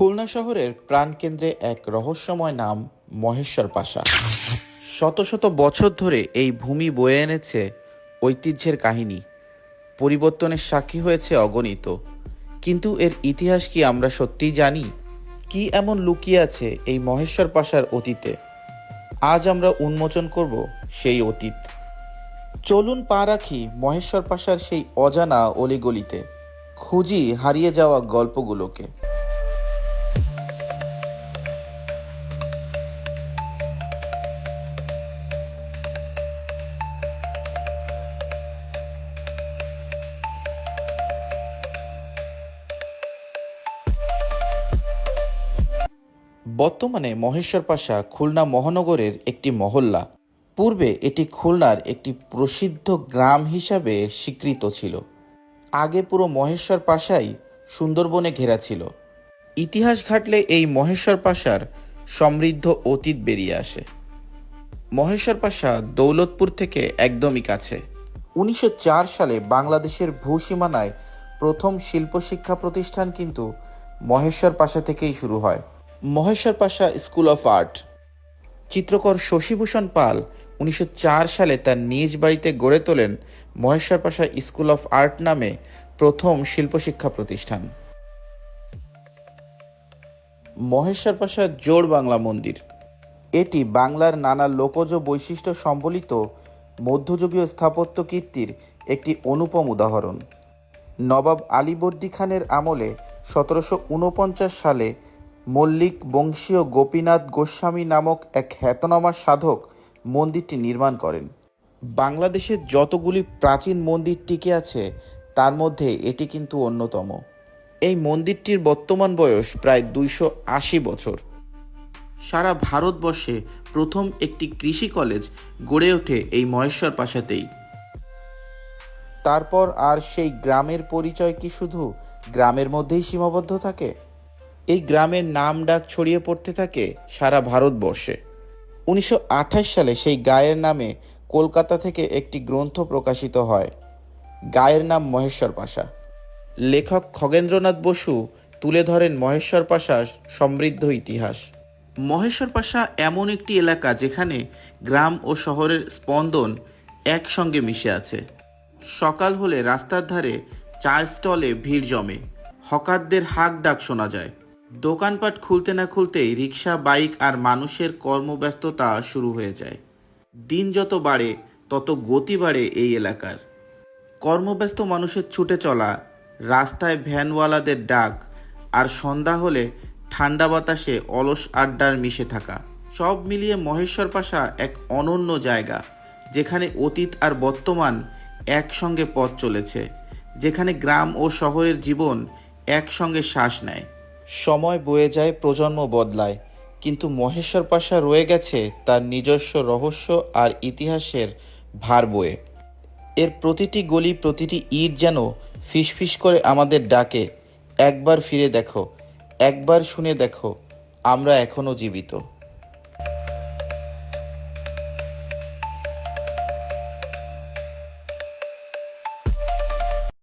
খুলনা শহরের প্রাণকেন্দ্রে এক রহস্যময় নাম, মহেশ্বর পাশা। শত শত বছর ধরে এই ভূমি বয়ে এনেছে ঐতিহ্যের কাহিনী। পরিবর্তনের সাক্ষী হয়েছে অগণিত। কিন্তু এর ইতিহাস কি আমরা সত্যিই জানি? কি এমন লুকিয়ে আছে এই মহেশ্বর পাশার অতীতে? আজ আমরা উন্মোচন করব সেই অতীত। চলুন পা রাখি মহেশ্বর পাশার সেই অজানা অলিগলিতে। খুঁজি হারিয়ে যাওয়া গল্পগুলোকে। বর্তমানে মহেশ্বর পাশা খুলনা মহানগরের একটি মহল্লা। পূর্বে এটি খুলনার একটি প্রসিদ্ধ গ্রাম হিসাবে স্বীকৃত ছিল। আগে পুরো মহেশ্বর পাশাই সুন্দরবনে ঘেরা ছিল। ইতিহাস ঘাটলে এই মহেশ্বর পাশার সমৃদ্ধ অতীত বেরিয়ে আসে। মহেশ্বর পাশা দৌলতপুর থেকে একদমই কাছে। উনিশশো চার সালে বাংলাদেশের ভূসীমানায় প্রথম শিল্প শিক্ষা প্রতিষ্ঠান কিন্তু মহেশ্বর পাশা থেকেই শুরু হয়। Maheshwar Pasha school of art. চিত্রকর শশীভূষণ পাল উনিশশো চার সালে তার নিজ বাড়িতে গড়ে তোলেন Maheshwar Pasha school of art নামে প্রথম শিল্প শিক্ষা প্রতিষ্ঠান। মহেশ্বর পাশা জোড় বাংলা মন্দির। এটি বাংলার নানা লোকজ বৈশিষ্ট্য সম্বলিত মধ্যযুগীয় স্থাপত্য কীর্তির একটি অনুপম উদাহরণ। নবাব আলীবর্দী খানের আমলে সতেরোশো উনপঞ্চাশ সালে মল্লিক বংশীয় গোপীনাথ গোস্বামী নামক এক খ্যাতনামা সাধক মন্দিরটি নির্মাণ করেন। বাংলাদেশের যতগুলি প্রাচীন মন্দির টিকে আছে, তার মধ্যে এটি কিন্তু অন্যতম। এই মন্দিরটির বর্তমান বয়স প্রায় দুইশো আশি বছর। সারা ভারতবর্ষে প্রথম একটি কৃষি কলেজ গড়ে ওঠে এই মহেশ্বর পাশাতেই তারপর আর সেই গ্রামের পরিচয় কি শুধু গ্রামের মধ্যেই সীমাবদ্ধ থাকে? এই গ্রামের নাম ডাক ছড়িয়ে পড়তে থাকে সারা ভারতবর্ষে। উনিশশো আঠাশ সালে সেই গায়ের নামে কলকাতা থেকে একটি গ্রন্থ প্রকাশিত হয়। গায়ের নাম মহেশ্বর পাশা। লেখক খগেন্দ্রনাথ বসু তুলে ধরেন মহেশ্বর পাশার সমৃদ্ধ ইতিহাস। মহেশ্বর পাশা এমন একটি এলাকা যেখানে গ্রাম ও শহরের স্পন্দন একসঙ্গে মিশে আছে। সকাল হলে রাস্তার ধারে চা স্টলে ভিড় জমে। হকারদের হাক ডাক শোনা যায়। দোকানপাট খুলতে না খুলতেই রিক্সা, বাইক আর মানুষের কর্মব্যস্ততা শুরু হয়ে যায়। দিন যত বাড়ে, তত গতি বাড়ে এই এলাকার। কর্মব্যস্ত মানুষের ছুটে চলা, রাস্তায় ভ্যানওয়ালাদের ডাক আর সন্ধ্যা হলে ঠান্ডা বাতাসে অলস আড্ডার মিশে থাকা। সব মিলিয়ে মহেশ্বর পাশা এক অনন্য জায়গা, যেখানে অতীত আর বর্তমান একসঙ্গে পথ চলেছে, যেখানে গ্রাম ও শহরের জীবন একসঙ্গে শ্বাস নেয়। সময় বয়ে যায়, প্রজন্ম বদলায়। কিন্তু মহেশ্বর পাশা রয়ে গেছে তার নিজস্ব রহস্য আর ইতিহাসের ভার বয়ে। এর প্রতিটি গলি, প্রতিটি ইট যেন ফিসফিস করে আমাদের ডাকে, একবার ফিরে দেখো, একবার শুনে দেখো, আমরা এখনও জীবিত।